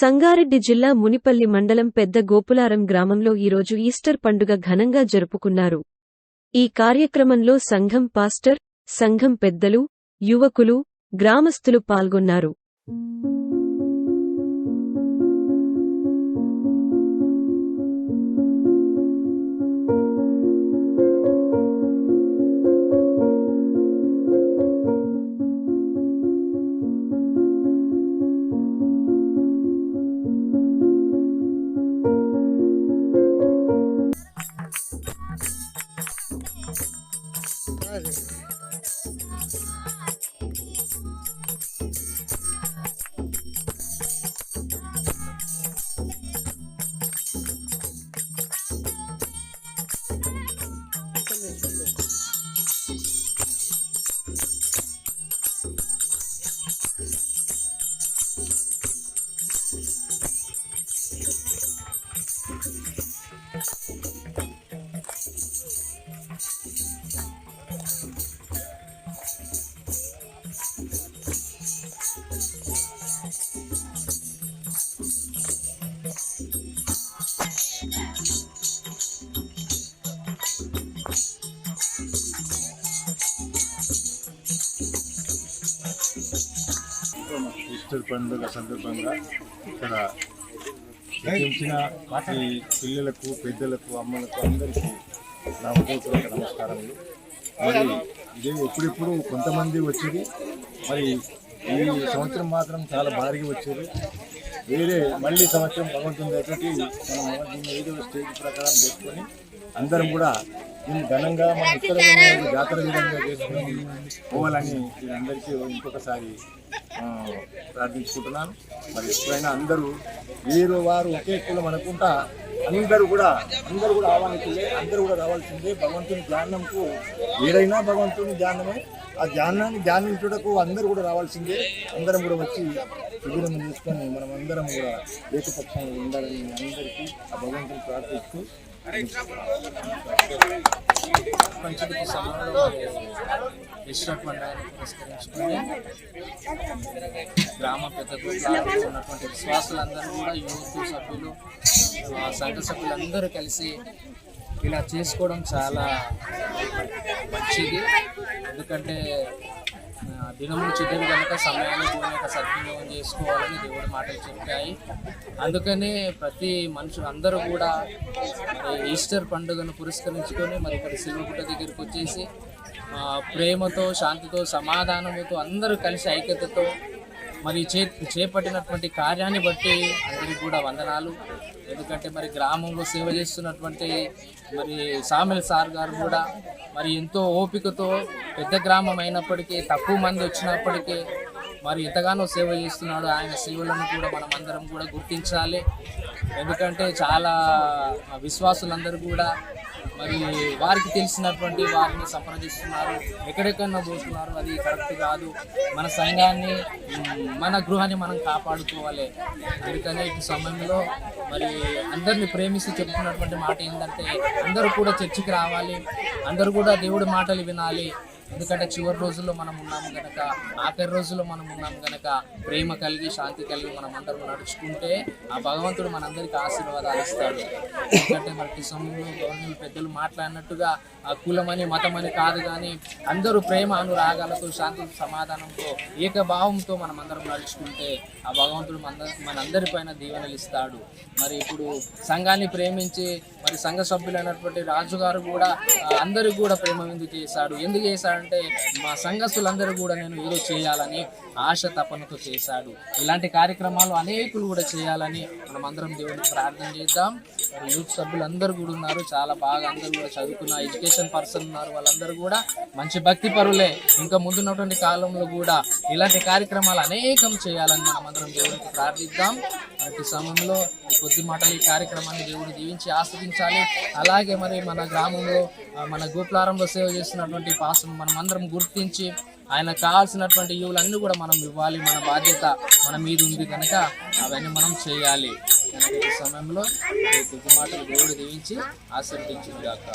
సంగారెడ్డి జిల్లా మునిపల్లి మండలం పెద్ద గోపులారం గ్రామంలో ఈరోజు ఈస్టర్ పండుగ ఘనంగా జరుపుకున్నారు. ఈ కార్యక్రమంలో సంఘం పాస్టర్ సంఘం పెద్దలు యువకులు గ్రామస్తులు పాల్గొన్నారు. ఈస్టర్ పండుగ సందర్భంగా ఇక్కడ ప్రతించిన ఈ పిల్లలకు పెద్దలకు అమ్మలకు అందరికీ నా హృదయపూర్వక నమస్కారములు. మరి ఇదే ఎప్పుడెప్పుడు కొంతమంది వచ్చేది. మరి ఈ సంవత్సరం మాత్రం చాలా భారీగా వచ్చేది. వేరే మళ్ళీ సంవత్సరం భగవంతుని దగ్గరికి మనం దీన్ని ఏదో స్టేజ్ ప్రకారం చేసుకొని అందరం కూడా దీన్ని ఘనంగా మన ఉత్తర జాతర విధంగా చేసుకొని పోవాలని అందరికీ ఇంకొకసారి ప్రార్థించుకుంటున్నాను. మరి ఎప్పుడైనా అందరూ వీరు వారు ఒకే కులం అనుకుంటా అందరూ కూడా అందరూ కూడా ఆహ్వానితులే అందరూ కూడా రావాల్సిందే. భగవంతుని ధ్యానంకు ఏదైనా భగవంతుని ధ్యానమే ఆ ధ్యానాన్ని ధ్యానించుటకు అందరూ కూడా రావాల్సిందే. అందరం కూడా వచ్చి శిబిరం తీసుకొని మనం అందరం కూడా ఏకపక్షంగా ఉండాలని అందరికీ ఆ భగవంతుని ప్రార్థిస్తూ పంచమికి సమయంలో ఈస్టర్ పండుగను పురస్కరించుకొని గ్రామ పెద్ద ఉన్నటువంటి విశ్వాసులందరూ కూడా యూత్ సభ్యులు ఆ, సంఘ సభ్యులందరూ కలిసి ఇలా చేసుకోవడం చాలా మంచిది. ఎందుకంటే దినములు చెడ్డలు కనుక సమయాన్ని సద్వినియోగం చేసుకోవాలని దేవుడి మాటలు చెప్పాయి. అందుకనే ప్రతి మనుషులు అందరూ కూడా ఈస్టర్ పండుగను పురస్కరించుకొని మరి ఇక్కడ సిలువగుట్ట దగ్గరికి వచ్చేసి ప్రేమతో శాంతితో సమాధానముతో అందరూ కలిసి ఐక్యతతో మరి చే చేపట్టినటువంటి కార్యాన్ని బట్టి అందరికి కూడా వందనాలు. ఎందుకంటే మరి గ్రామంలో సేవ చేస్తున్నటువంటి మరి సామిల్ సార్ గారు కూడా మరి ఎంతో ఓపికతో పెద్ద గ్రామం అయినప్పటికీ తక్కువ మంది వచ్చినప్పటికీ మరి ఎంతగానో సేవ చేస్తున్నాడు. ఆయన సేవలను కూడా మనం అందరం కూడా గుర్తించాలి. ఎందుకంటే చాలా విశ్వాసులందరూ కూడా మరి వారికి తెలిసినటువంటి వారిని సంప్రదిస్తున్నారు. ఎక్కడెక్కడో పోతున్నారు అది కరెక్ట్ కాదు. మన సంఘాన్ని మన గృహాన్ని మనం కాపాడుకోవాలి. అందుకనే ఈ సమయంలో మరి అందరిని ప్రేమిస్తూ చెప్తున్నటువంటి మాట ఏంటంటే అందరూ కూడా చర్చికి రావాలి. అందరూ కూడా దేవుడి మాటలు వినాలి. ఎందుకంటే చివరి రోజుల్లో మనం ఉన్నాము గనక ఆఖరి రోజుల్లో మనం ఉన్నాము గనక ప్రేమ కలిగి శాంతి కలిగి మనం అందరం నడుచుకుంటే ఆ భగవంతుడు మనందరికీ ఆశీర్వాదాలు ఇస్తాడు. ఎందుకంటే మనకి సమయంలో గవర్నమెంట్ పెద్దలు మాట్లాడినట్టుగా ఆ కులమని మతమని కాదు కానీ అందరూ ప్రేమ అనురాగాలతో శాంతి సమాధానంతో ఏకభావంతో మనం అందరం నడుచుకుంటే ఆ భగవంతుడు మన మనందరిపైన దీవెనలు ఇస్తాడు. మరి ఇప్పుడు సంఘాన్ని ప్రేమించి మరి సంఘ సభ్యులైనటువంటి రాజుగారు కూడా అందరికి కూడా ప్రేమ ఎందుకు చేశాడు. ఎందుకు చేశాడంటే మా సంఘస్థులందరూ కూడా నేను ఏదో చేయాలని ఆశ తపనతో చేశాడు. ఇలాంటి కార్యక్రమాలు అనేకులు కూడా చేయాలని మనం అందరం దేవుడిని ప్రార్థన చేద్దాం. మరి యూత్ సభ్యులందరూ కూడా ఉన్నారు. చాలా బాగా అందరూ కూడా చదువుకున్న ఎడ్యుకేషన్ పర్సన్ ఉన్నారు. వాళ్ళందరూ కూడా మంచి భక్తి పరులే. ఇంకా ముందున్నటువంటి కాలంలో కూడా ఇలాంటి కార్యక్రమాలు అనేకం చేయాలని మనం అందరం దేవుడికి ప్రార్థిద్దాం. అటు సమయంలో కొద్ది మాటలు ఈ కార్యక్రమాన్ని దేవుడు దీవించి ఆస్వాదించాలి. అలాగే మరి మన గ్రామంలో మన గోపులారంలో సేవ చేస్తున్నటువంటి పాసం మనం అందరం గుర్తించి ఆయన కావాల్సినటువంటి యువులన్నీ కూడా మనం ఇవ్వాలి. మన బాధ్యత మన మీద ఉంది కనుక అవన్నీ మనం చేయాలి. కనుక సమయంలో ఈ కొద్ది మాటలు దేవుడు దీవించి ఆశీర్వదించుగాక